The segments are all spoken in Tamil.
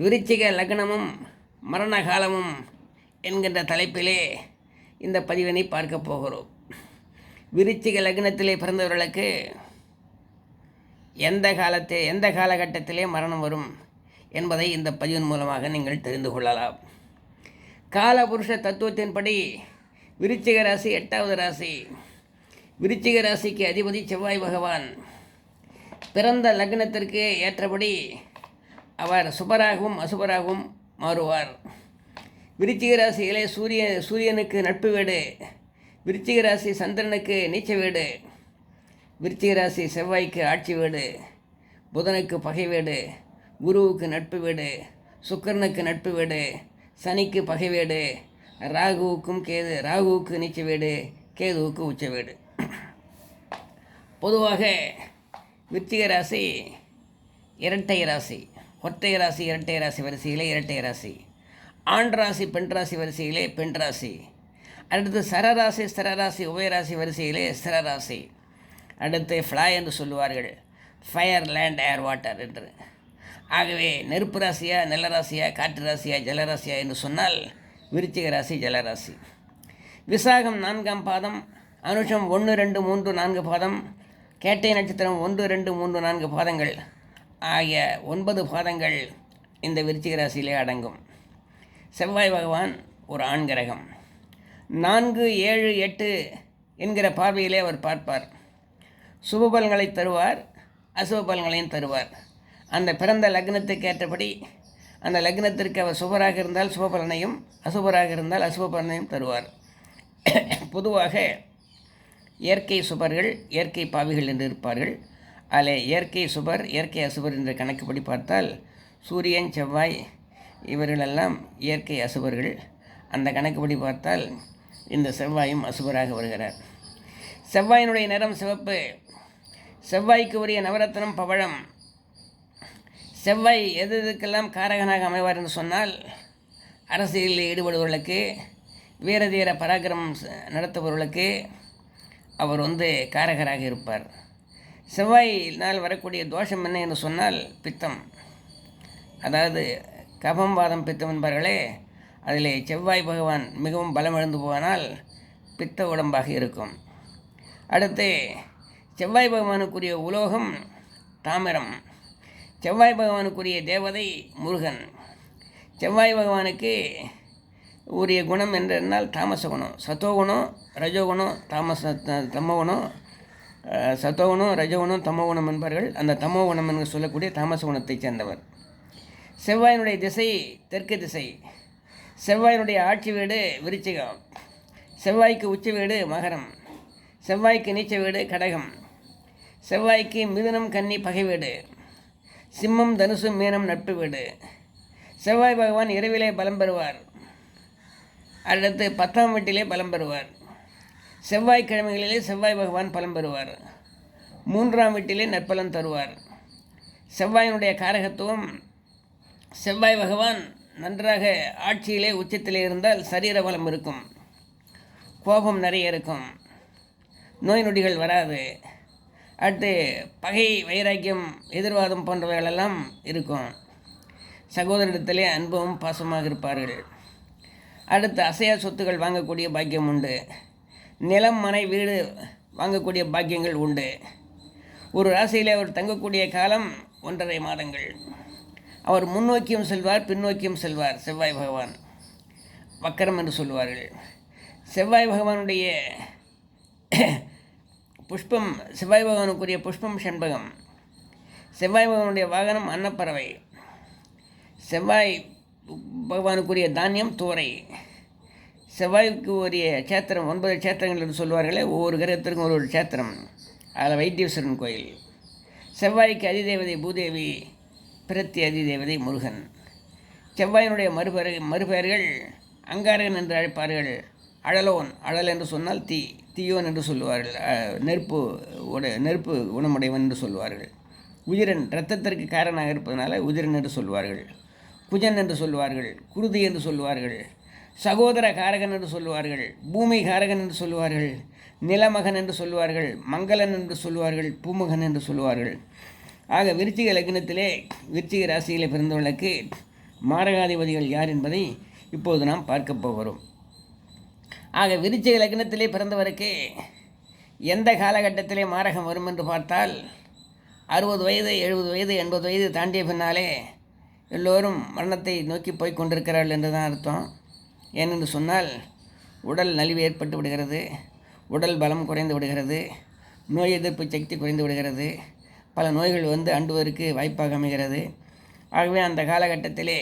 விருச்சிக லக்னமும் மரண காலமும் என்கின்ற தலைப்பிலே இந்த பதிவினை பார்க்க போகிறோம். விருச்சிக லக்னத்திலே பிறந்தவர்களுக்கு எந்த காலத்தில் எந்த காலகட்டத்திலே மரணம் வரும் என்பதை இந்த பதிவின் மூலமாக நீங்கள் தெரிந்து கொள்ளலாம். காலபுருஷ தத்துவத்தின்படி விருச்சிக ராசி எட்டாவது ராசி. விருச்சிக ராசிக்கு அதிபதி செவ்வாய் பகவான். பிறந்த லக்னத்திற்கு ஏற்றபடி அவர் சுபராகவும் அசுபராகவும் மாறுவார். விருச்சிக ராசியிலே சூரிய சூரியனுக்கு நட்பு வீடு. விருச்சிக ராசி சந்திரனுக்கு நீச்ச வீடு. விருச்சிக ராசி செவ்வாய்க்கு ஆட்சி வீடு. புதனுக்கு பகை வீடு. குருவுக்கு நட்பு வீடு. சுக்கரனுக்கு நட்பு வீடு. சனிக்கு பகை வீடு. ராகுவுக்கும் கேது ராகுவுக்கு நீச்ச வீடு. கேதுவுக்கு உச்ச வீடு. பொதுவாக விருச்சிக ராசி இரட்டை ராசி. ஒற்றை ராசி இரட்டை ராசி வரிசையிலே இரட்டை ராசி. ஆண் ராசி பெண் ராசி வரிசையிலே பெண் ராசி. அடுத்து சரராசி ஸ்திரராசி உபயராசி வரிசையிலே ஸ்திரராசி. அடுத்து ஃப்ளை என்று சொல்லுவார்கள். ஃபயர் லேண்ட் ஏர் வாட்டர் என்று. ஆகவே நெருப்பு ராசியா நிலராசியா காற்று ராசியா ஜலராசியா என்று சொன்னால் விருச்சிக ராசி ஜலராசி விசாகம் நான்காம் பாதம் அனுஷம் ஒன்று ரெண்டு மூன்று நான்கு பாதம் கேட்டை நட்சத்திரம் ஒன்று ரெண்டு மூன்று நான்கு பாதங்கள். ஆகிய ஒன்பது பாதங்கள் இந்த விருச்சிக ராசியிலே அடங்கும். செவ்வாய் பகவான் ஒரு ஆண் கிரகம். நான்கு ஏழு எட்டு என்கிற பார்வையிலே அவர் பார்ப்பார். சுபபலங்களை தருவார் அசுபபலன்களையும் தருவார். அந்த பிறந்த லக்னத்துக்கு ஏற்றபடி அந்த லக்னத்திற்கு அவர் சுபராக இருந்தால் சுபபலனையும் அசுபராக இருந்தால் அசுபபலனையும் தருவார். பொதுவாக இயற்கை சுபர்கள் இயற்கை பாவிகள் என்று இருப்பார்கள். அதில் இயற்கை சுபர் இயற்கை அசுபர் என்ற கணக்குப்படி பார்த்தால் சூரியன் செவ்வாய் இவர்களெல்லாம் இயற்கை அசுபர்கள். அந்த கணக்குப்படி பார்த்தால் இந்த செவ்வாயும் அசுபராக வருகிறார். செவ்வாயினுடைய நிறம் சிவப்பு. செவ்வாய்க்கு உரிய நவரத்னம் பவழம். செவ்வாய் எது எதுக்கெல்லாம் காரகனாக அமைவார் என்று சொன்னால் அரசியலில் ஈடுபடுபவர்களுக்கு வீரதீர பராக்கிரமம் நடத்துபவர்களுக்கு அவர் வந்து காரகராக இருப்பார். செவ்வாயினால் வரக்கூடிய தோஷம் என்ன என்று சொன்னால் பித்தம். அதாவது கபம் வாதம் பித்தம் என்பார்களே அதிலே செவ்வாய் பகவான் மிகவும் பலமிழந்து போனால் பித்த உடம்பாக இருக்கும். அடுத்து செவ்வாய் பகவானுக்குரிய உலோகம் தாமிரம். செவ்வாய் பகவானுக்குரிய தேவதை முருகன். செவ்வாய் பகவானுக்கு உரிய குணம் என்றால் தாமச குணம் சத்தோகுணம் ரஜோகுணம் தாமச த- தமோகுணம் சத்தோகுணம் ரஜகுணம் தமோகுணம் என்பார்கள். அந்த தமோகுணம் என்று சொல்லக்கூடிய தாமச குணத்தைச் சேர்ந்தவர். செவ்வாயினுடைய திசை தெற்கு திசை. செவ்வாயினுடைய ஆட்சி வீடு விருச்சிகம். செவ்வாய்க்கு உச்ச வீடு மகரம். செவ்வாய்க்கு நீச்ச வீடு கடகம். செவ்வாய்க்கு மிதுனம் கன்னி பகை வீடு. சிம்மம் தனுசு மீனம் நட்பு வீடு. செவ்வாய் பகவான் இரவிலே பலம் பெறுவார். அடுத்து பத்தாம் வீட்டிலே பலம் பெறுவார். செவ்வாய்க்கிழமைகளிலே செவ்வாய் பகவான் பலம் பெறுவார். மூன்றாம் வீட்டிலே நற்பலன் தருவார். செவ்வாயினுடைய காரகத்துவம் செவ்வாய் பகவான் நன்றாக ஆட்சியிலே உச்சத்திலே இருந்தால் சரீர பலம் இருக்கும். கோபம் நிறைய இருக்கும். நோய் நொடிகள் வராது. அடுத்து பகை வைராக்கியம் எதிர்வாதம் போன்றவைகளெல்லாம் இருக்கும். சகோதரிடத்திலே அன்பும் பாசமாக இருப்பார்கள். அடுத்து அசையா சொத்துக்கள் வாங்கக்கூடிய பாக்கியம் உண்டு. நிலம் மனை வீடு வாங்கக்கூடிய பாக்கியங்கள் உண்டு. ஒரு ராசியில் அவர் தங்கக்கூடிய காலம் ஒன்றரை மாதங்கள். அவர் முன்னோக்கியும் செல்வார் பின்னோக்கியும் செல்வார் செவ்வாய் பகவான். வக்கரம் என்று சொல்வார்கள். செவ்வாய் பகவானுடைய புஷ்பம் செவ்வாய் பகவானுக்குரிய புஷ்பம் செண்பகம். செவ்வாய் பகவானுடைய வாகனம் அன்னப்பறவை. செவ்வாய் பகவானுக்குரிய தானியம் தோரை. செவ்வாய்க்கு உரிய சேத்திரம் ஒன்பது சேத்திரங்கள் என்று சொல்வார்களே ஒவ்வொரு கிரகத்திற்கும் ஒரு ஒரு சேத்திரம் அதில் வைத்தீஸ்வரன் கோயில். செவ்வாய்க்கு அதிதேவதை பூதேவி பிரத்தி அதிதேவதை முருகன். செவ்வாயினுடைய மறுபெயர் மறுபெயர்கள் அங்காரகன் என்று அழைப்பார்கள். அழலோன் அழல் என்று சொன்னால் தீ தீயோன் என்று சொல்லுவார்கள். நெருப்பு உட நெருப்பு குணமுடையவன் என்று சொல்லுவார்கள். உதிரன் இரத்தத்திற்கு காரணமாக இருப்பதனால உதிரன் என்று சொல்வார்கள். குஜன் என்று சொல்வார்கள். குருதி என்று சொல்வார்கள். சகோதர காரகன் என்று சொல்வார்கள் பூமி காரகன் என்று சொல்வார்கள் நிலமகன் என்று சொல்வார்கள் மங்களன் என்று சொல்வார்கள் பூமகன் என்று சொல்வார்கள் ஆக விருச்சிக லக்னத்திலே விருச்சிக ராசிகளை பிறந்தவர்களுக்கு மாரகாதிபதிகள் யார் என்பதை இப்போது நாம் பார்க்க போகிறோம். ஆக விருச்சிக லக்னத்திலே பிறந்தவருக்கு எந்த காலகட்டத்திலே மாரகம் வரும் என்று பார்த்தால் அறுபது வயது எழுபது வயது எண்பது வயது தாண்டிய பின்னாலே எல்லோரும் மரணத்தை நோக்கி போய் கொண்டிருக்கிறார்கள் என்று தான் அர்த்தம். ஏனென்று சொன்னால் உடல் நலிவு ஏற்பட்டு விடுகிறது உடல் பலம் குறைந்து விடுகிறது நோய் எதிர்ப்பு சக்தி குறைந்து விடுகிறது பல நோய்கள் வந்து அண்டுவதற்கு வாய்ப்பாக அமைகிறது. ஆகவே அந்த காலகட்டத்திலே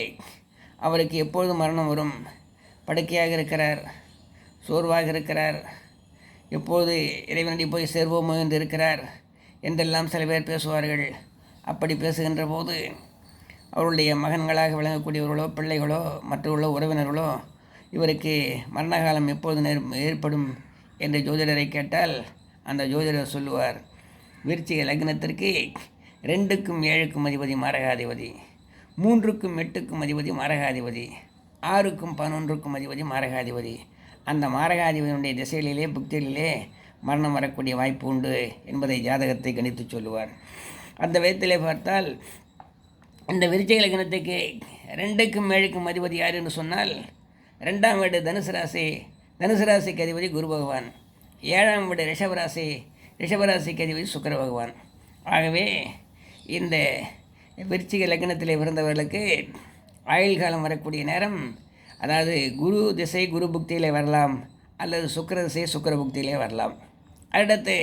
அவருக்கு எப்பொழுது மரணம் வரும். படுக்கையாக இருக்கிறார் சோர்வாக இருக்கிறார் எப்போது இறைவனடி போய் சேர்வோமோ என்று இருக்கிறார் என்றெல்லாம் சில பேர் பேசுவார்கள். அப்படி பேசுகின்ற போது அவருடைய மகன்களாக விளங்கக்கூடியவர்களோ பிள்ளைகளோ மற்றவர்களோ உறவினர்களோ இவருக்கு மரணகாலம் எப்போது நேர் ஏற்படும் என்று ஜோதிடரை கேட்டால் அந்த ஜோதிடர் சொல்லுவார் விருச்சிக லக்னத்திற்கு ரெண்டுக்கும் ஏழுக்கும் அதிபதி மரகாதிபதி மூன்றுக்கும் எட்டுக்கும் அதிபதி மரகாதிபதி ஆறுக்கும் பதினொன்றுக்கும் அதிபதி மாரகாதிபதி. அந்த மாரகாதிபதியினுடைய திசையிலே புக்திகளிலே மரணம் வரக்கூடிய வாய்ப்பு உண்டு என்பதை ஜாதகத்தை கணித்து சொல்லுவார். அந்த விதத்திலே பார்த்தால் இந்த விருச்சிக லக்னத்துக்கு ரெண்டுக்கும் ஏழுக்கும் அதிபதி யார் என்று சொன்னால் ரெண்டாம் வீடு தனுசு ராசி. தனுசு ராசிக்கு அதிபதி குரு பகவான். ஏழாம் வீடு ரிஷபராசி ரிஷபராசிக்கு அதிபதி சுக்கர பகவான். ஆகவே இந்த விருச்சிக லக்னத்தில் பிறந்தவர்களுக்கு ஆயுள் காலம் வரக்கூடிய நேரம் அதாவது குரு திசை குரு புக்தியிலே வரலாம் அல்லது சுக்கிர திசை சுக்கர புக்தியிலே வரலாம். அடுத்து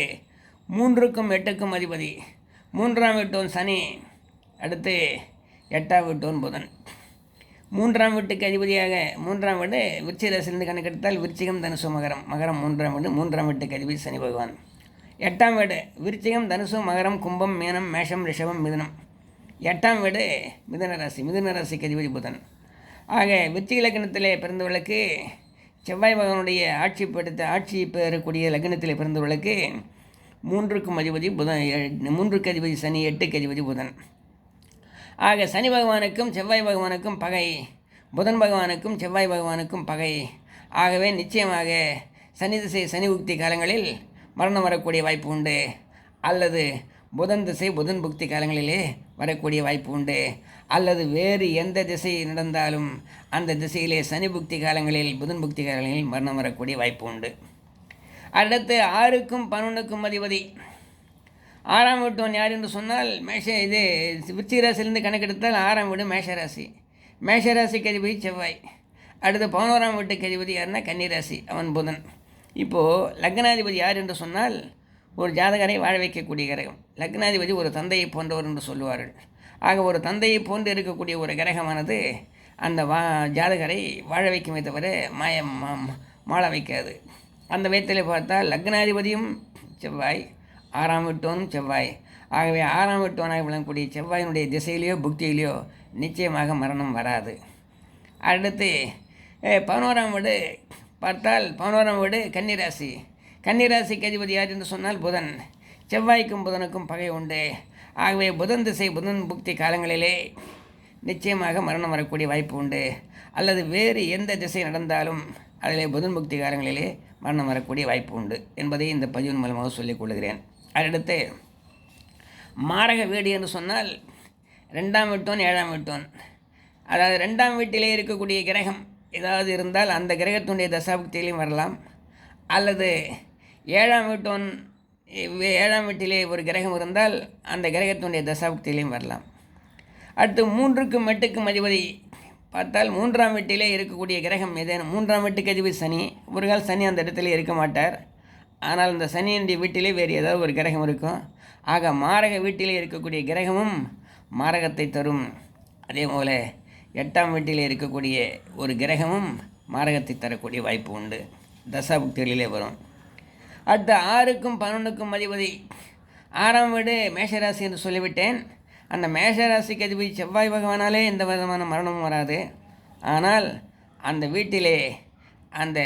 மூன்றுக்கும் எட்டுக்கும் அதிபதி. மூன்றாம் வீட்டோன் சனி அடுத்து எட்டாம் வீட்டோன் புதன். மூன்றாம் வீட்டுக்கு அதிபதியாக மூன்றாம் வீடு விருச்சிக கணக்கெடுத்தால் விருச்சிகம் தனுசு மகரம். மகரம் மூன்றாம் வீடு மூன்றாம் வீட்டுக்கு அதிபதி சனி பகவான். எட்டாம் வீடு விருச்சிகம் தனுசு மகரம் கும்பம் மீனம் மேஷம் ரிஷபம் மிதனம். எட்டாம் வீடு மிதன ராசி. மிதன ராசிக்கு அதிபதி புதன். ஆக விருச்சிக லக்னத்திலே பிறந்தவர்களுக்கு செவ்வாய் பகவானுடைய ஆட்சி படுத்த ஆட்சி பெறக்கூடிய லக்னத்திலே பிறந்தவர்களுக்கு மூன்றுக்கும் அதிபதி புதன் மூன்றுக்கு அதிபதி சனி எட்டுக்கு அதிபதி புதன். ஆக சனி பகவானுக்கும் செவ்வாய் பகவானுக்கும் பகை. புதன் பகவானுக்கும் செவ்வாய் பகவானுக்கும் பகை. ஆகவே நிச்சயமாக சனி திசை சனி உக்தி காலங்களில் மரணம் வரக்கூடிய வாய்ப்பு உண்டு. அல்லது புதன் திசை புதன் புக்தி காலங்களிலே வரக்கூடிய வாய்ப்பு உண்டு. அல்லது வேறு எந்த திசை நடந்தாலும் அந்த திசையிலே சனி புக்தி காலங்களில் புதன் புக்தி காலங்களில் மரணம் வரக்கூடிய வாய்ப்பு உண்டு. அடுத்து ஆறுக்கும் பன்னொன்றுக்கும் அதிபதி. ஆறாம் வீட்டவன் யார் என்று சொன்னால் மேஷ இது விருச்சிக ராசியிலிருந்து கணக்கெடுத்தால் ஆறாம் வீடு மேஷராசி. மேஷராசிக்கு அதிபதி செவ்வாய். அடுத்து பதினோராம் வீட்டுக்கு அதிபதி யாருன்னா கன்னிராசி அவன் புதன். இப்போது லக்னாதிபதி யார் என்று சொன்னால் ஒரு ஜாதகரை வாழ வைக்கக்கூடிய கிரகம். லக்னாதிபதி ஒரு தந்தையை போன்றவர் என்று சொல்லுவார்கள். ஆக ஒரு தந்தையை போன்று இருக்கக்கூடிய ஒரு கிரகமானது அந்த வா ஜாதகரை வாழ வைக்குமே தவிர மாயம் மா- மாள வைக்காது. அந்த விதத்தில் பார்த்தால் லக்னாதிபதியும் செவ்வாய் ஆறாம் விட்டோனும் செவ்வாய். ஆகவே ஆறாம் விட்டோனாக விளங்கக்கூடிய செவ்வாயினுடைய திசையிலேயோ புக்தியிலையோ நிச்சயமாக மரணம் வராது. அடுத்து பதினோராம் வீடு பார்த்தால் பதினோராம் வீடு கன்னிராசி. கன்னிராசிக்கு அதிபதி யார் என்று சொன்னால் புதன். செவ்வாய்க்கும் புதனுக்கும் பகை உண்டு. ஆகவே புதன் திசை புதன் புக்தி காலங்களிலே நிச்சயமாக மரணம் வரக்கூடிய வாய்ப்பு உண்டு. அல்லது வேறு எந்த திசை நடந்தாலும் அதிலே புதன் புக்தி காலங்களிலே மரணம் வரக்கூடிய வாய்ப்பு உண்டு என்பதை இந்த பதிவின் மூலமாக சொல்லிக் கொள்கிறேன். அடுத்து மாரக வீடு என்று சொன்னால் ரெண்டாம் வீட்டோன் ஏழாம் வீட்டோன். அதாவது ரெண்டாம் வீட்டிலே இருக்கக்கூடிய கிரகம் ஏதாவது இருந்தால் அந்த கிரகத்தினுடைய தசாபக்தியிலையும் வரலாம். அல்லது ஏழாம் வீட்டோன் ஏழாம் வீட்டிலே ஒரு கிரகம் இருந்தால் அந்த கிரகத்தினுடைய தசாபக்தியிலையும் வரலாம். அடுத்து மூன்றுக்கும் எட்டுக்கும் அதிபதி பார்த்தால் மூன்றாம் வீட்டிலே இருக்கக்கூடிய கிரகம் ஏதேனும் மூன்றாம் வீட்டுக்கு அதிபதி சனி. ஒரு கால் சனி அந்த இடத்துல இருக்க மாட்டார். ஆனால் அந்த சனியினுடைய வீட்டிலே வேறு ஏதாவது ஒரு கிரகம் இருக்கும். ஆக மாரக வீட்டிலே இருக்கக்கூடிய கிரகமும் மாரகத்தை தரும். அதே போல் எட்டாம் வீட்டிலே இருக்கக்கூடிய ஒரு கிரகமும் மாரகத்தை தரக்கூடிய வாய்ப்பு உண்டு. தசாபுக்திகளிலே வரும். அடுத்த ஆறுக்கும் பன்னெண்டுக்கும் அதிபதி. ஆறாம் வீடு மேஷராசி என்று சொல்லிவிட்டேன். அந்த மேஷராசிக்கு அதிபதி செவ்வாய் பகவானாலே எந்த விதமான மரணமும் வராது. ஆனால் அந்த வீட்டிலே அந்த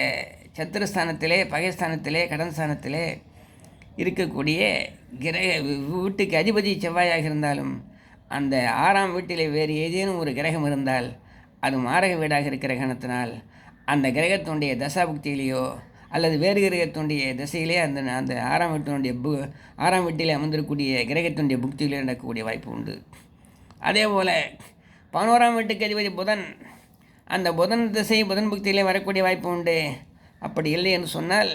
சத்துருஸ்தானத்திலே பகைஸ்தானத்திலே கடன் ஸ்தானத்திலே இருக்கக்கூடிய கிரக வீட்டுக்கு அதிபதி செவ்வாயாக இருந்தாலும் அந்த ஆறாம் வீட்டிலே வேறு ஏதேனும் ஒரு கிரகம் இருந்தால் அது மாரக வீடாக இருக்கிற கணத்தினால் அந்த கிரகத்தினுடைய தசாபுக்தியிலேயோ அல்லது வேறு கிரகத்தினுடைய திசையிலே அந்த அந்த ஆறாம் வீட்டினுடைய பு ஆறாம் வீட்டிலே அமர்ந்திருக்கக்கூடிய கிரகத்தினுடைய புக்தியிலே நடக்கக்கூடிய வாய்ப்பு உண்டு. அதே போல் பதினோராம் வீட்டுக்கு அதிபதி புதன் அந்த புதன் திசை புதன் புக்தியிலே வரக்கூடிய வாய்ப்பு உண்டு. அப்படி இல்லை என்று சொன்னால்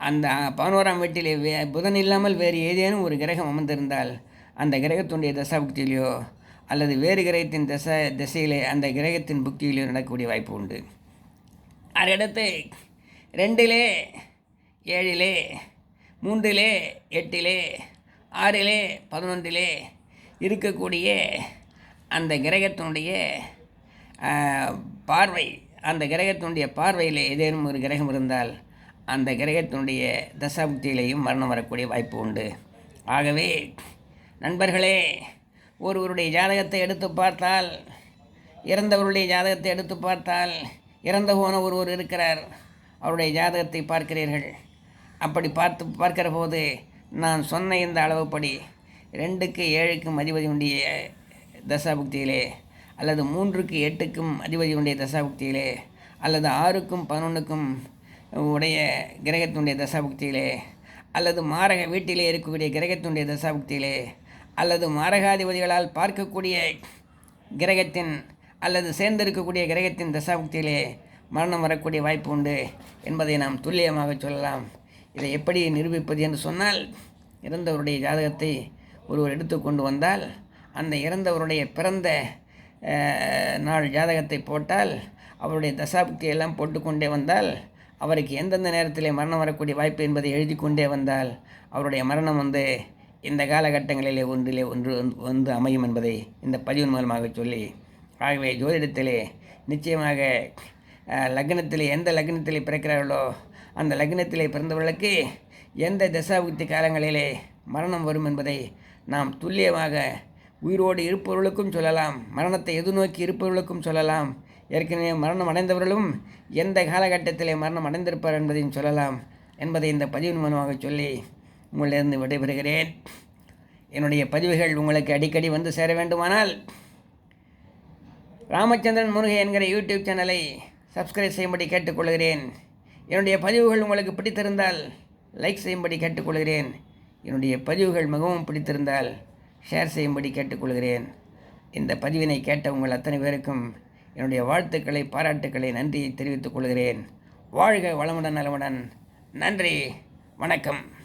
அந்த பதினோராம் வீட்டிலே வே புதன் இல்லாமல் வேறு ஏதேனும் ஒரு கிரகம் அமர்ந்திருந்தால் அந்த கிரகத்தினுடைய தசாபுக்தியிலையோ அல்லது வேறு கிரகத்தின் தசை திசையிலே அந்த கிரகத்தின் புக்தியிலையோ நடக்கக்கூடிய வாய்ப்பு உண்டு. அடுத்து ரெண்டிலே ஏழிலே மூன்றிலே எட்டிலே ஆறிலே பதினொன்றிலே இருக்கக்கூடிய அந்த கிரகத்தினுடைய பார்வை அந்த கிரகத்தினுடைய பார்வையில் ஏதேனும் ஒரு கிரகம் இருந்தால் அந்த கிரகத்தினுடைய தசாபுக்தியிலையும் மரணம் வரக்கூடிய வாய்ப்பு உண்டு. ஆகவே நண்பர்களே ஒருவருடைய ஜாதகத்தை எடுத்து பார்த்தால் இறந்தவருடைய ஜாதகத்தை எடுத்து பார்த்தால் இறந்து போன ஒருவர் இருக்கிறார் அவருடைய ஜாதகத்தை பார்க்கிறீர்கள். அப்படி பார்த்து பார்க்கிற போது நான் சொன்ன இந்த அளவுப்படி ரெண்டுக்கு ஏழுக்கும் மதிபதி உண்டிய தசாபுக்தியிலே அல்லது மூன்றுக்கு எட்டுக்கும் அதிபதி உடைய தசாபுக்தியிலே அல்லது ஆறுக்கும் பதினொன்றுக்கும் உடைய கிரகத்தினுடைய தசாபுக்தியிலே அல்லது மாரக வீட்டிலே இருக்கக்கூடிய கிரகத்தினுடைய தசாபுக்தியிலே அல்லது மாரகாதிபதிகளால் பார்க்கக்கூடிய கிரகத்தின் அல்லது சேர்ந்திருக்கக்கூடிய கிரகத்தின் தசாபுக்தியிலே மரணம் வரக்கூடிய வாய்ப்பு உண்டு என்பதை நாம் துல்லியமாக சொல்லலாம். இதை எப்படி நிரூபிப்பது என்று சொன்னால் இறந்தவருடைய ஜாதகத்தை ஒருவர் எடுத்து கொண்டு வந்தால் அந்த இறந்தவருடைய பிறந்த நாள் ஜாதகத்தை போட்டால் அவருடைய தசாபுக்தியை எல்லாம் போட்டுக்கொண்டே வந்தால் அவருக்கு எந்தெந்த நேரத்தில் மரணம் வரக்கூடிய வாய்ப்பு என்பதை எழுதி கொண்டே வந்தால் அவருடைய மரணம் வந்து இந்த காலகட்டங்களிலே ஒன்றிலே ஒன்று வந்து அமையும் என்பதை இந்த பதிவின் மூலமாக சொல்லி ஆகவே ஜோதிடத்திலே நிச்சயமாக லக்னத்திலே எந்த லக்னத்திலே பிறக்கிறார்களோ அந்த லக்னத்திலே பிறந்தவர்களுக்கு எந்த தசாபுக்தி காலங்களிலே மரணம் வரும் என்பதை நாம் துல்லியமாக உயிரோடு இருப்பவர்களுக்கும் சொல்லலாம். மரணத்தை எதிர்நோக்கி இருப்பவர்களுக்கும் சொல்லலாம். ஏற்கனவே மரணம் அடைந்தவர்களும் எந்த காலகட்டத்திலே மரணம் அடைந்திருப்பார் என்பதையும் சொல்லலாம் என்பதை இந்த பதிவின் மூலமாக சொல்லி உங்களிலிருந்து விடைபெறுகிறேன். என்னுடைய பதிவுகள் உங்களுக்கு அடிக்கடி வந்து சேர வேண்டுமானால் ராமச்சந்திரன் முருகை என்கிற யூடியூப் சேனலை சப்ஸ்கிரைப் செய்யும்படி கேட்டுக்கொள்கிறேன். என்னுடைய பதிவுகள் உங்களுக்கு பிடித்திருந்தால் லைக் செய்யும்படி கேட்டுக்கொள்கிறேன். என்னுடைய பதிவுகள் மிகவும் பிடித்திருந்தால் ஷேர் செய்யும்படி கேட்டுக்கொள்கிறேன். இந்த பதிவினை கேட்ட உங்கள் அத்தனை பேருக்கும் என்னுடைய வாழ்த்துக்களை பாராட்டுக்களை நன்றியை தெரிவித்துக் கொள்கிறேன். வாழ்க வளமுடன் நலமுடன். நன்றி. வணக்கம்.